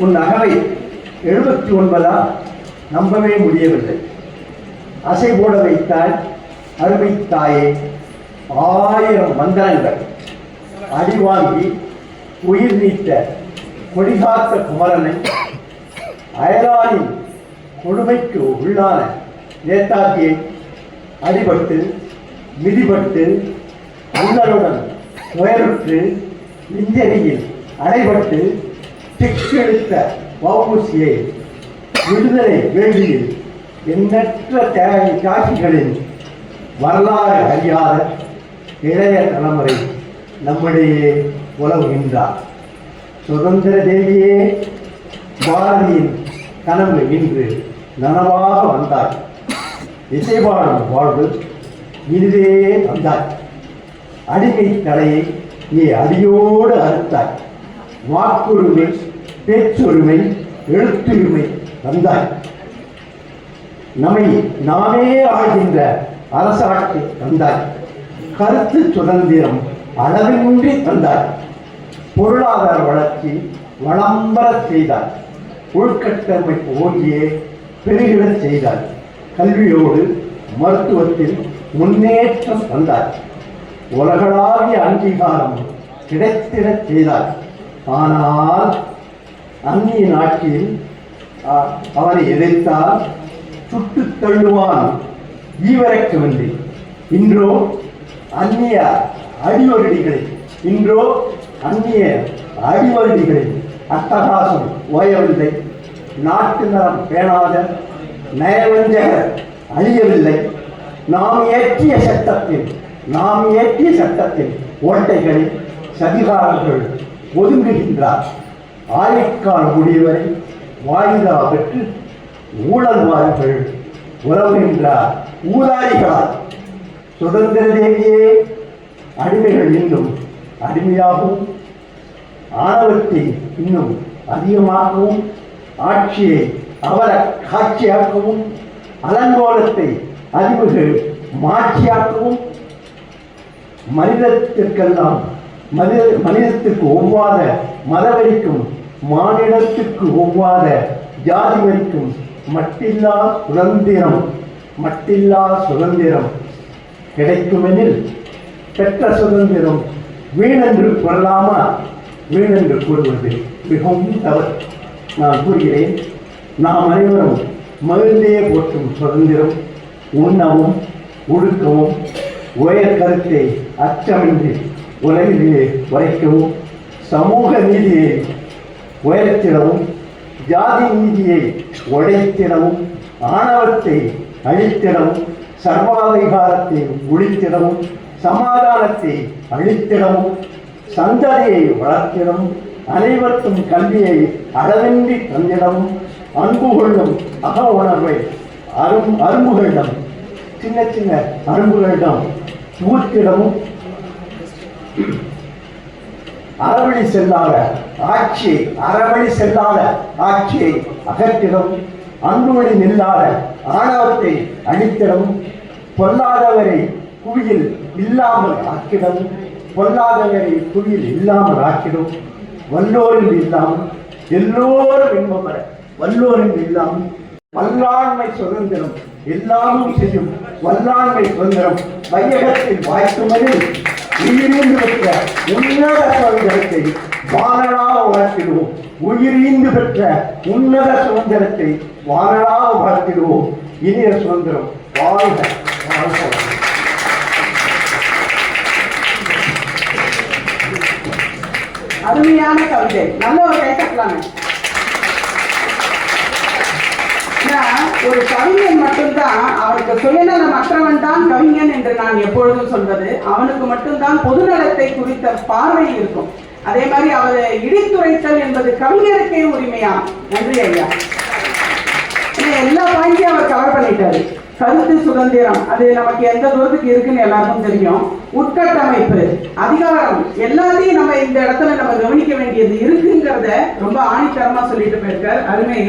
உன் அகவை எழுபத்தி ஒன்பதா நம்பவே முடியவில்லை. அசை போட வைத்தாய் அருமை தாயே ஆயிரம் மந்திரங்கள் அடி வாங்கி உயிர் நீத்த கொடிகாத்த குமரனை அயலானின் கொடுமைக்கு உள்ளான நேதாத்தியை அடிபட்டு மிதிபட்டு உள்ளருடன் துயருற்று நெஞ்சடியில் அடைபட்டு திக்கெடுத்த வவுசியை விடுதலை வேண்டியில் எண்ணற்ற தேவை காட்சிகளின் வரலாறு அறியாத இளைய தலைமுறை நம்மிடையே உலவுகின்றார். சுதந்திர தேவியே பாரதியின் கனவு இன்று நனவாக வந்தார் இசைபாடும் வாழ்வு இதுவே தந்தாய். அடிமை தலையை நீ அடியோடு அறுத்தாய். வாக்குரிமை பேச்சுரிமை எழுத்துரிமை தந்தாய் நம்மை நாமே ஆகின்ற அரசாட்சி தந்தாய் கருத்து சுதந்திரம் அளவின்றி தந்தாய் பொருளாதார வளர்ச்சி வளம்பர செய்தார் உள்கட்டமைப்பு ஓங்கியே பெருகிடச் செய்தார் கல்வியோடு மருத்துவத்தில் முன்னேற்றம் வந்தார் உலகளாவிய அங்கீகாரம் கிடைத்திடச் செய்தார் ஆனால் அந்நிய நாட்டில் அவரை எதிர்த்தால் சுட்டு தள்ளுவான் ஈவரக்கவில்லை. இன்றோ அந்நிய அடிவருடிகளை இன்றோ அந்நிய அடிவருடிகளை அட்டகாசம் ஓயவில்லை. நாட்டு நலம் பேணாத நயவஞ்சகர் அழியவில்லை. நாம் ஏற்றிய சட்டத்தில் நாம் ஏற்றிய சட்டத்தில் ஓட்டைகளில் சதிகாரர்கள் ஒதுங்குகின்றார். ஆயுட்கால முடியவரை வாயிலா பெற்று ஊழல்வாதிகள் உறவுகின்றார். ஊதாரிகளால் சுதந்திர தேவியே அடிமைகள் இன்னும் அடிமையாகவும் ஆணவத்தை இன்னும் அதிகமாகவும் ஆட்சியை அவர காட்சியாக்கவும் அலங்கோலத்தை அறிவுகள் மாட்சியாக்கவும் மனிதத்திற்கெல்லாம் மனித மனிதத்துக்கு ஒவ்வாத மதவெறிக்கும் மானிடத்துக்கு ஒவ்வாத ஜாதி வரிக்கும் மட்டில்லா சுதந்திரம் மட்டில்லா சுதந்திரம். கிடைக்குமெனில் பெற்ற சுதந்திரம் வீணென்று கொள்ளாமல் வீணென்று கூறுவது மிகவும் தவறு. நான் கூறுகிறேன் நாம் அனைவரும் மகிழ்ந்தே போற்றும் சுதந்திரம் உண்ணவும் உடுக்கவும் உயர் கருத்தை அச்சமின்றி உலகிலே உரைக்கவும் சமூக நீதியை உயர்த்திடவும் ஜாதி நீதியை உடைத்திடவும் ஆணவத்தை அழித்திடவும் சர்வாதிகாரத்தை ஒழித்திடவும் சமாதானத்தை அழித்திடவும் சந்ததியை வளர்த்திடவும் அனைவருக்கும் கல்வியை அளவின்றி தந்திடவும் அன்பு கொள்ளும் அக உணர்வை அரும் அரும்புகளிடம் சின்ன சின்ன அரும்புகளிடம் ஊர்த்திடவும் அறவழி செல்லாத ஆட்சியை அறவழி செல்லாத ஆட்சியை அகற்றிடும். அன்புவழி நில்லாத ஆணவத்தை அழித்திடும். பொல்லாதவரை குவியில் இல்லாமல் ஆக்கிடும். பொல்லாதவரை குவியில் இல்லாமல் ஆக்கிடும். வல்லோரில் இல்லாமல் எல்லோரும் இன்பம் பெற வல்லோரில் இல்லாமல் வல்லாண்மை சுதந்திரம் எல்லாமும் செய்யும். வல்லாண்மை சுதந்திரம் வையகத்தில் வாய்க்குமதில் உயிரிந்து பெற்ற உன்னத சுதந்திரத்தை வானலாக உணர்த்திடுவோம். உயிரிந்து பெற்ற உன்னத சுதந்திரத்தை வானலாக உணர்த்திடுவோம். இனிய சுதந்திரம் வாழ்க வாழ்க. அருமையான கவிதை. நல்ல ஒரு கைத்தட்டலாமே ஒரு கவிஞன் மட்டும்தான் கவிஞன் என்று நான் எப்பொழுதும் சொல்வது அவனுக்கு மட்டும்தான் பொதுநலத்தை குறித்த பார்வை இருக்கும். அதே மாதிரி அவரை இடித்துரைத்தல் என்பது கவிஞருக்கே உரிமையா? நன்றி ஐயா. எல்லா பாயிண்டையும் அவர் கவர் பண்ணிட்டாரு. கருத்து சுதந்திரம் அது நமக்கு எந்த தூரத்துக்கு இருக்குன்னு எல்லாருக்கும் தெரியும். உட்கட்டமைப்பு அதிகாரம் எல்லாத்தையும் நம்ம இந்த இடத்துல நம்ம கவனிக்க வேண்டியது இருக்குங்கிறத ரொம்ப ஆணித்தரமா சொல்லிட்டு போயிருக்கார் அருமையா.